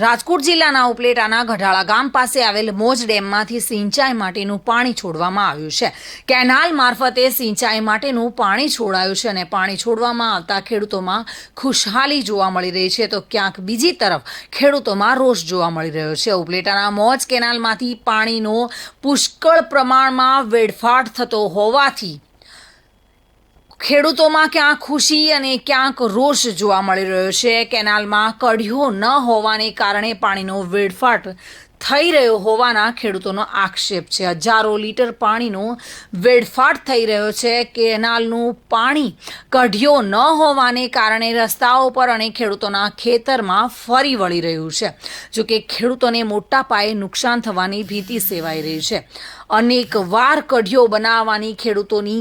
રાજકોટ જિલ્લાના ઉપલેટાના ગઢાળા ગામ પાસે આવેલ મોજ ડેમમાંથી સિંચાઈ માટેનું પાણી છોડવામાં આવ્યું છે. કેનાલ મારફતે સિંચાઈ માટેનું પાણી છોડાયું છે અને પાણી છોડવામાં આવતા ખેડૂતોમાં ખુશહાલી જોવા મળી રહી છે. તો ક્યાંક બીજી તરફ ખેડૂતોમાં રોષ જોવા મળી રહ્યો છે. ઉપલેટાના મોજ કેનાલમાંથી પાણીનો પુષ્કળ પ્રમાણમાં વેડફાટ થતો હોવાથી ખેડૂતોમાં ક્યાંક ખુશી અને ક્યાંક રોષ જોવા મળી રહ્યો છે? કેનાલમાં કઢીઓ ન હોવાને કારણે પાણીનો વેડફાટ થઈ રહ્યો હોવાના ખેડૂતોનો આક્ષેપ છે. હજારો લીટર પાણીનો વેડફાટ થઈ રહ્યો છે. કેનાલનું પાણી કઢીઓ ન હોવાને કારણે રસ્તાઓ પર અને ખેડૂતોના ખેતરમાં ફરી વળી રહ્યું છે. જોકે ખેડૂતોને મોટા પાયે નુકસાન થવાની ભીતિ સેવાઈ રહી છે. અનેક વાર કઢીઓ બનાવવાની ખેડૂતોની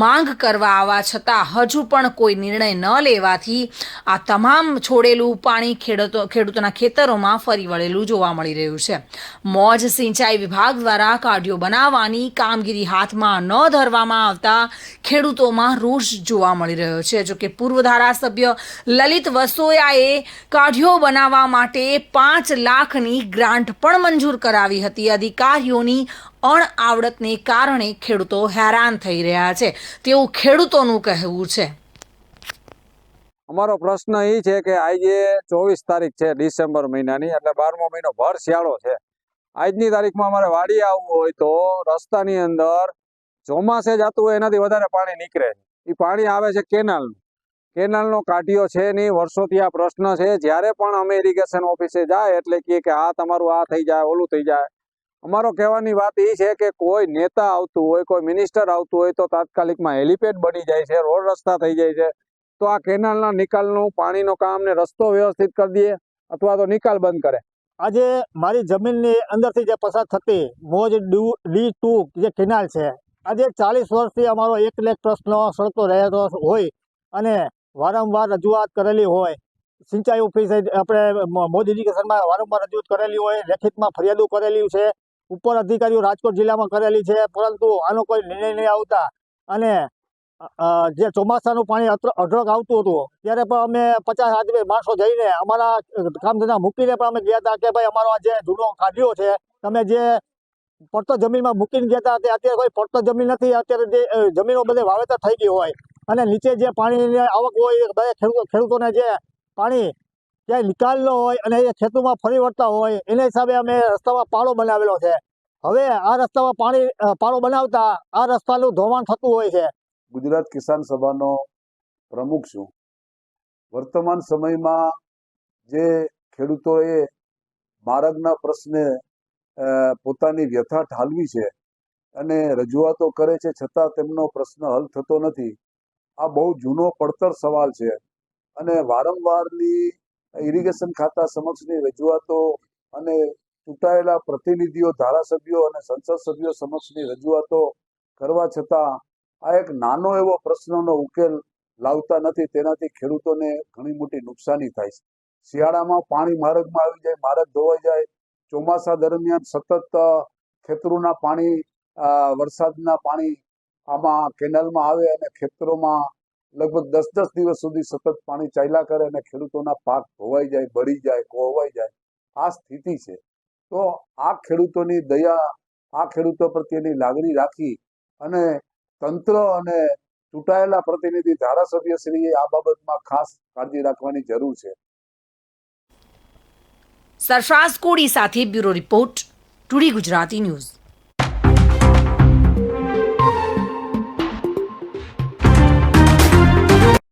માંગ કરવા આવવા છતાં હજુ પણ કોઈ નિર્ણય ન લેવાથી આ તમામ છોડેલું પાણી ખેડૂતો ખેડૂતોના ખેતરોમાં ફરી વળેલું જોવા મળી રહ્યું છે. મોજ સિંચાઈ વિભાગ દ્વારા કાઢીઓ બનાવવાની કામગીરી હાથમાં ન ધરવામાં આવતા ખેડૂતોમાં રોષ જોવા મળી રહ્યો છે. જોકે પૂર્વ ધારાસભ્ય લલિત વસોયાએ કાઢીઓ બનાવવા માટે પાંચ લાખની ગ્રાન્ટ પણ મંજૂર કરાવી હતી. અધિકારીઓની અણઆવડતને કારણે ખેડૂતો હેરાન થઈ રહ્યા છે. તેવું ખેડૂતોનું કહેવું છે. અમારો પ્રશ્ન એ છે કે આજે ચોવીસ તારીખ છે ડિસેમ્બર મહિનાની, એટલે બારમો મહિનો ભર શિયાળો છે. આજની તારીખમાં અમારે વાડી આવવું હોય તો રસ્તાની અંદર ચોમાસે જતું હોય એનાથી વધારે પાણી નીકળે છે. એ પાણી આવે છે કેનાલનું. કેનાલનો કાંઠિયો છે નહીં વર્ષોથી આ પ્રશ્ન છે. જ્યારે પણ અમે ઇરિગેશન ઓફિસે જાય એટલે કે આ તમારું આ થઈ જાય, ઓલું થઈ જાય. અમારો કહેવાની વાત એ છે કે કોઈ નેતા આવતું હોય, કોઈ મિનિસ્ટર આવતું હોય તો તાત્કાલિકમાં હેલિપેડ બની જાય છે, રોડ રસ્તા થઈ જાય છે. તો આ કેનાલના નિકાલનું પાણીનો કામ ને રસ્તો વ્યવસ્થિત કરી દઈએ અથવા તો નિકાલ બંધ કરે. આજે મારી જમીનની અંદરથી જે પસાર થતી મોજ ડી ટુ જે કેનાલ છે, આજે ચાલીસ વર્ષથી અમારો એક લેખ પ્રશ્ન સળગતો રહેતો હોય અને વારંવાર રજૂઆત કરેલી હોય. સિંચાઈ ઓફિસે આપણે મોદી ઇરિગેશનમાં વારંવાર રજૂઆત કરેલી હોય, લેખિતમાં ફરિયાદો કરેલી છે. ઉપર અધિકારીઓ રાજકોટ જિલ્લામાં કરેલી છે, પરંતુ આનો કોઈ નિર્ણય નહીં આવતા. અને જે ચોમાસાનું પાણી અઢળક આવતું હતું, ત્યારે પણ અમે પચાસ આદમી માણસો જઈને અમારા કામ ધંધા મૂકીને પણ અમે ગયા હતા કે ભાઈ અમારો આ જે જૂનો કાઢ્યો છે, તમે જે પડતર જમીનમાં મૂકીને ગયા હતા અત્યારે કોઈ પડતર જમીન નથી, અત્યારે જે જમીનો બધે વાવેતર થઈ ગઈ હોય. અને નીચે જે પાણીની આવક હોય બધા ખેડૂતો, ખેડૂતોને જે પાણી ક્યાંય નિકાલનો હોય અને એ ખેતરમાં ફરી વળતા હોય, એના હિસાબે અમે રસ્તામાં પાળો બનાવેલો છે. હવે આ રસ્તામાં પાણી પાળો બનાવતા આ રસ્તાનું ધોવાણ થતું હોય છે. ગુજરાત કિસાન સભાનો પ્રમુખ છું. વર્તમાન સમયમાં જે ખેડૂતોએ માર્ગના પ્રશ્ને પોતાની વ્યથા ઠાલવી છે અને રજૂઆતો કરે છે, છતાં તેમનો પ્રશ્ન હલ થતો નથી. આ બહુ જૂનો પડતર સવાલ છે અને વારંવારની ઇરિગેશન ખાતા સમક્ષની રજૂઆતો અને ચૂંટાયેલા પ્રતિનિધિઓ, ધારાસભ્યો અને સંસદ સભ્યો સમક્ષની રજૂઆતો કરવા છતાં આ એક નાનો એવો પ્રશ્નનો ઉકેલ લાવતા નથી. તેનાથી ખેડૂતોને ઘણી મોટી નુકસાની થાય છે. શિયાળામાં પાણી માર્ગમાં આવી જાય, માર્ગ ધોવાઈ જાય. ચોમાસા દરમિયાન સતત ખેતરોના પાણી વરસાદના પાણી આમાં કેનાલમાં આવે અને ખેતરોમાં લગભગ દસ દસ દિવસ સુધી સતત પાણી ચાલ્યા કરે અને ખેડૂતોના પાક ધોવાઈ જાય, બળી જાય કોહવાઈ જાય, આ સ્થિતિ છે. તો આ ખેડૂતોની દયા, આ ખેડૂતો પ્રત્યેની લાગણી રાખી અને તંત્ર અને ચૂંટાયેલા પ્રતિનિધિ ધારાસભ્યશ્રીએ આ બાબતમાં ખાસ કાળજી રાખવાની જરૂર છે. સરફરાઝ કોડી સાથે bureau report, two D Gujarati news.